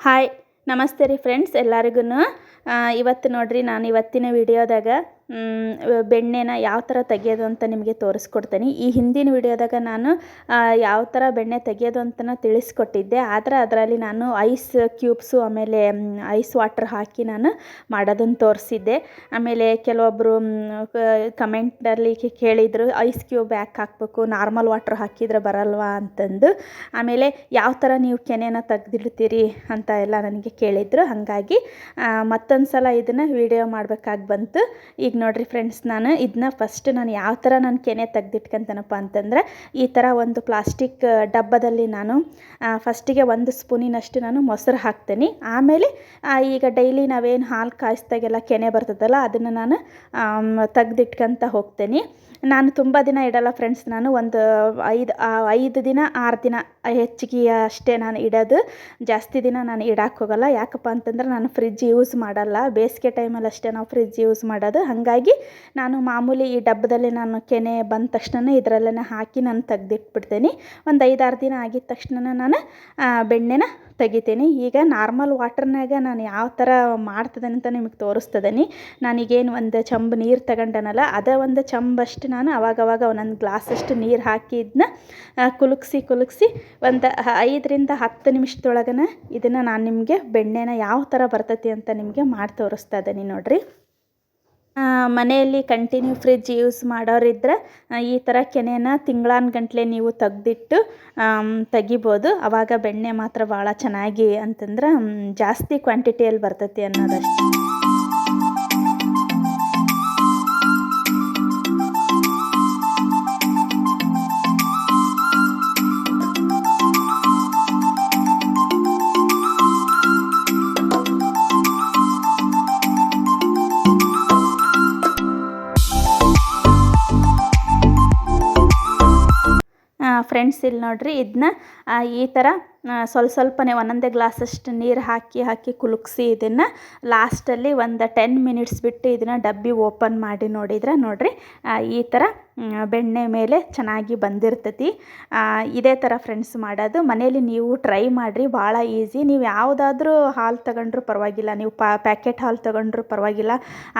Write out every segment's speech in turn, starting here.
Hi ನಮಸ್ತೆ ರೀ friends ಎಲ್ಲರಿಗೂ ಇವತ್ತು ನೋಡ್ರಿ ನಾನು ಇವತ್ತಿನ ವಿಡಿಯೋದಾಗ ಬೆಣ್ಣೆನ ಯಾವ ಥರ ತೆಗೆಯೋದು ಅಂತ ನಿಮಗೆ ತೋರಿಸ್ಕೊಡ್ತೀನಿ. ಈ ಹಿಂದಿನ ವಿಡಿಯೋದಾಗ ನಾನು ಯಾವ ಥರ ಬೆಣ್ಣೆ ತೆಗೆಯೋದು ಅಂತನ ತಿಳಿಸ್ಕೊಟ್ಟಿದ್ದೆ. ಆದರೆ ಅದರಲ್ಲಿ ನಾನು ಐಸ್ ಕ್ಯೂಬ್ಸು, ಆಮೇಲೆ ಐಸ್ ವಾಟ್ರ್ ಹಾಕಿ ನಾನು ಮಾಡೋದನ್ನು ತೋರಿಸಿದ್ದೆ. ಆಮೇಲೆ ಕೆಲವೊಬ್ಬರು ಕಮೆಂಟಲ್ಲಿ ಕೇಳಿದರು, ಐಸ್ ಕ್ಯೂಬ್ ಯಾಕೆ ಹಾಕಬೇಕು? ನಾರ್ಮಲ್ ವಾಟ್ರ್ ಹಾಕಿದರೆ ಬರಲ್ವಾ? ಅಂತಂದು. ಆಮೇಲೆ, ಯಾವ ಥರ ನೀವು ಕೆನೆನ ತೆಗೆದಿಡ್ತೀರಿ? ಅಂತ ಎಲ್ಲ ನನಗೆ ಕೇಳಿದರು. ಹಾಗಾಗಿ ಮತ್ತೊಂದು ಸಲ ಇದನ್ನು ವಿಡಿಯೋ ಮಾಡಬೇಕಾಗಿ ಬಂತು. ಈಗ ನೋಡ್ರಿ ಫ್ರೆಂಡ್ಸ್ ನಾನು ಇದನ್ನ ಫಸ್ಟ್ ನಾನು ಯಾವ ಥರ ನಾನು ಕೆನೆ ತೆಗ್ದಿಟ್ಕೊಂತೇನಪ್ಪ ಅಂತಂದರೆ, ಈ ಥರ ಒಂದು ಪ್ಲಾಸ್ಟಿಕ್ ಡಬ್ಬದಲ್ಲಿ ನಾನು ಫಸ್ಟಿಗೆ ಒಂದು ಸ್ಪೂನಿನಷ್ಟು ನಾನು ಮೊಸರು ಹಾಕ್ತೀನಿ. ಆಮೇಲೆ ಈಗ ಡೈಲಿ ನಾವೇನು ಹಾಲು ಕಾಯಿಸ್ದಾಗೆಲ್ಲ ಕೆನೆ ಬರ್ತದಲ್ಲ, ಅದನ್ನು ನಾನು ತೆಗ್ದಿಟ್ಕೊಂತ ಹೋಗ್ತೇನೆ. ನಾನು ತುಂಬ ದಿನ ಇಡಲ್ಲ ಫ್ರೆಂಡ್ಸ್ ನಾನು ಒಂದು ಐದು ಐದು ದಿನ, ಆರು ದಿನ ಹೆಚ್ಚಿಗೆ ಅಷ್ಟೇ ನಾನು ಇಡೋದು. ಜಾಸ್ತಿ ದಿನ ನಾನು ಇಡಕ್ಕೆ ಹೋಗಲ್ಲ. ಯಾಕಪ್ಪ ಅಂತಂದ್ರೆ ನಾನು ಫ್ರಿಜ್ ಯೂಸ್ ಮಾಡಲ್ಲ. ಬೇಸಿಗೆ ಟೈಮಲ್ಲಿ ಅಷ್ಟೇ ನಾವು ಫ್ರಿಜ್ ಯೂಸ್ ಮಾಡೋದು. ಹಾಗಾಗಿ ನಾನು ಮಾಮೂಲಿ ಈ ಡಬ್ಬದಲ್ಲಿ ನಾನು ಕೆನೆ ಬಂದ ತಕ್ಷಣ ಇದರಲ್ಲೇ ಹಾಕಿ ನಾನು ತೆಗ್ದಿಟ್ಬಿಡ್ತೀನಿ. ಒಂದು ಐದಾರು ದಿನ ಆಗಿದ ತಕ್ಷಣ ನಾನು ಬೆಣ್ಣೆನ ತೆಗಿತೀನಿ. ಈಗ ನಾರ್ಮಲ್ ವಾಟರ್ನಾಗ ನಾನು ಯಾವ ಥರ ಮಾಡ್ತದೇನೆ ಅಂತ ನಿಮಗೆ ತೋರಿಸ್ತದೇನೆ ನಾನೀಗೇನು ಒಂದು ಚಂಬ್ ನೀರು ತಗೊಂಡನಲ್ಲ, ಅದೇ ಒಂದು ಚಂಬಷ್ಟು ನಾನು ಅವಾಗವಾಗ ಒಂದೊಂದು ಗ್ಲಾಸಷ್ಟು ನೀರು ಹಾಕಿ ಇದನ್ನ ಕುಲುಕ್ಸಿ ಕುಲುಕ್ಸಿ ಒಂದು ಐದರಿಂದ ಹತ್ತು ನಿಮಿಷದೊಳಗನ ಇದನ್ನು ನಾನು ನಿಮಗೆ ಬೆಣ್ಣೆನ ಯಾವ ಥರ ಬರ್ತೈತಿ ಅಂತ ನಿಮಗೆ ಮಾಡಿ ತೋರಿಸ್ತಾ ಇದ್ದೀನಿ ನೋಡ್ರಿ. ಮನೆಯಲ್ಲಿ ಕಂಟಿನ್ಯೂ ಫ್ರಿಜ್ ಯೂಸ್ ಮಾಡೋರಿದ್ದರೆ ಈ ಥರ ಕೆನೆನ ತಿಂಗಳಾನ್ ಗಂಟ್ಲೆ ನೀವು ತೆಗ್ದಿಟ್ಟು ತೆಗಿಬೋದು. ಆವಾಗ ಬೆಣ್ಣೆ ಮಾತ್ರ ಭಾಳ ಚೆನ್ನಾಗಿ ಅಂತಂದ್ರೆ ಜಾಸ್ತಿ ಕ್ವಾಂಟಿಟಿಯಲ್ಲಿ ಬರ್ತೈತಿ ಅನ್ನೋದಷ್ಟೇ. ಫ್ರೆಂಡ್ಸ್ ಇಲ್ಲಿ ನೋಡ್ರಿ ಇದನ್ನ ಈ ಥರ ಸ್ವಲ್ಪ ಸ್ವಲ್ಪನೇ ಒಂದೊಂದೇ ಗ್ಲಾಸಷ್ಟು ನೀರು ಹಾಕಿ ಹಾಕಿ ಕುಲುಕ್ಸಿ ಇದನ್ನು ಲಾಸ್ಟಲ್ಲಿ ಒಂದು ಟೆನ್ ಮಿನಿಟ್ಸ್ ಬಿಟ್ಟು ಇದನ್ನು ಡಬ್ಬಿ ಓಪನ್ ಮಾಡಿ ನೋಡಿದ್ರೆ ನೋಡಿರಿ ಈ ಥರ ಬೆಣ್ಣೆ ಮೇಲೆ ಚೆನ್ನಾಗಿ ಬಂದಿರ್ತೈತಿ. ಇದೇ ಥರ ಫ್ರೆಂಡ್ಸ್ ಮಾಡೋದು. ಮನೇಲಿ ನೀವು ಟ್ರೈ ಮಾಡಿರಿ, ಭಾಳ ಈಸಿ. ನೀವು ಯಾವುದಾದ್ರೂ ಹಾಲು ತಗೊಂಡ್ರೂ ಪರವಾಗಿಲ್ಲ, ನೀವು ಪ್ಯಾಕೆಟ್ ಹಾಲು ತಗೊಂಡ್ರೂ ಪರವಾಗಿಲ್ಲ,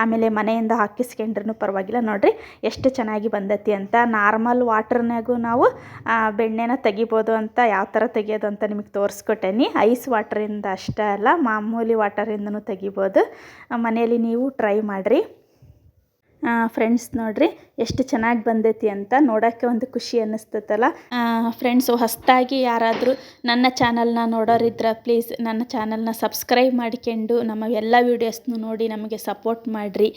ಆಮೇಲೆ ಮನೆಯಿಂದ ಹಾಕಿಸ್ಕೊಂಡ್ರೂ ಪರವಾಗಿಲ್ಲ. ನೋಡಿರಿ, ಎಷ್ಟು ಚೆನ್ನಾಗಿ ಬಂದೈತಿ ಅಂತ. ನಾರ್ಮಲ್ ವಾಟ್ರ್ನಾಗೂ ನಾವು ಬೆಣ್ಣೆನ ತೆಗಿಬೋದು ಅಂತ, ಯಾವ ಥರ ತೆಗಿಯೋದು ಅಂತ ನಿಮಗೆ ತೋರಿಸ್ಕೊಟ್ಟೇನಿ. ಐಸ್ ವಾಟರಿಂದ ಅಷ್ಟೇ ಅಲ್ಲ, ಮಾಮೂಲಿ ವಾಟರಿಂದನೂ ತೆಗಿಬೋದು. ಮನೆಯಲ್ಲಿ ನೀವು ಟ್ರೈ ಮಾಡಿರಿ. ಫ್ರೆಂಡ್ಸ್ ನೋಡಿರಿ, ಎಷ್ಟು ಚೆನ್ನಾಗಿ ಬಂದೈತಿ ಅಂತ ನೋಡೋಕ್ಕೆ ಒಂದು ಖುಷಿ ಅನ್ನಿಸ್ತೈತಲ್ಲ. ಫ್ರೆಂಡ್ಸು ಹೊಸದಾಗಿ ಯಾರಾದರೂ ನನ್ನ ಚಾನಲ್ನ ನೋಡೋರಿದ್ರೆ ಪ್ಲೀಸ್ ನನ್ನ ಚಾನಲ್ನ ಸಬ್ಸ್ಕ್ರೈಬ್ ಮಾಡ್ಕೊಂಡು ನಮ್ಮ ಎಲ್ಲ ವೀಡಿಯೋಸ್ನು ನೋಡಿ ನಮಗೆ ಸಪೋರ್ಟ್ ಮಾಡಿರಿ.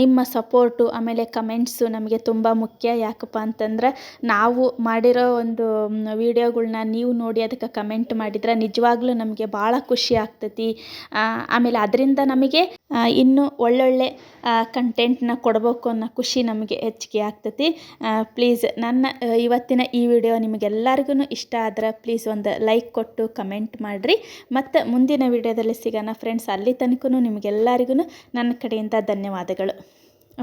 ನಿಮ್ಮ ಸಪೋರ್ಟು, ಆಮೇಲೆ ಕಮೆಂಟ್ಸು ನಮಗೆ ತುಂಬ ಮುಖ್ಯ. ಯಾಕಪ್ಪ ಅಂತಂದ್ರೆ ನಾವು ಮಾಡಿರೋ ಒಂದು ವೀಡಿಯೋಗಳ್ನ ನೀವು ನೋಡಿ ಅದಕ್ಕೆ ಕಮೆಂಟ್ ಮಾಡಿದ್ರೆ ನಿಜವಾಗ್ಲೂ ನಮಗೆ ಭಾಳ ಖುಷಿ ಆಗ್ತೈತಿ. ಆಮೇಲೆ ಅದರಿಂದ ನಮಗೆ ಇನ್ನೂ ಒಳ್ಳೊಳ್ಳೆ ಕಂಟೆಂಟ್ನ ಕೊಡಬೇಕು ಅನ್ನೋ ಖುಷಿ ನಮಗೆ ಹೆಚ್ಚಿಗೆ ಆಗ್ತೈತಿ. ಪ್ಲೀಸ್ ನನ್ನ ಇವತ್ತಿನ ಈ ವಿಡಿಯೋ ನಿಮಗೆಲ್ಲರಿಗೂ ಇಷ್ಟ ಆದ್ರೆ ಪ್ಲೀಸ್ ಒಂದು ಲೈಕ್ ಕೊಟ್ಟು ಕಮೆಂಟ್ ಮಾಡಿರಿ. ಮತ್ತು ಮುಂದಿನ ವಿಡಿಯೋದಲ್ಲಿ ಸಿಗೋಣ. ಫ್ರೆಂಡ್ಸ್ ಅಲ್ಲಿ ತನಕ ನಿಮಗೆಲ್ಲರಿಗೂ ನನ್ನ ಕಡೆಯಿಂದ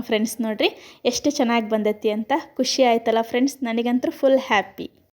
ಫ್ರೆಂಡ್ಸ್ ನೋಡಿರಿ ಎಷ್ಟು ಚೆನ್ನಾಗಿ ಬಂದೈತಿ ಅಂತ ಖುಷಿ ಆಯ್ತಲ್ಲ ಫ್ರೆಂಡ್ಸ್ ನನಗಂತೂ ಫುಲ್ ಹ್ಯಾಪಿ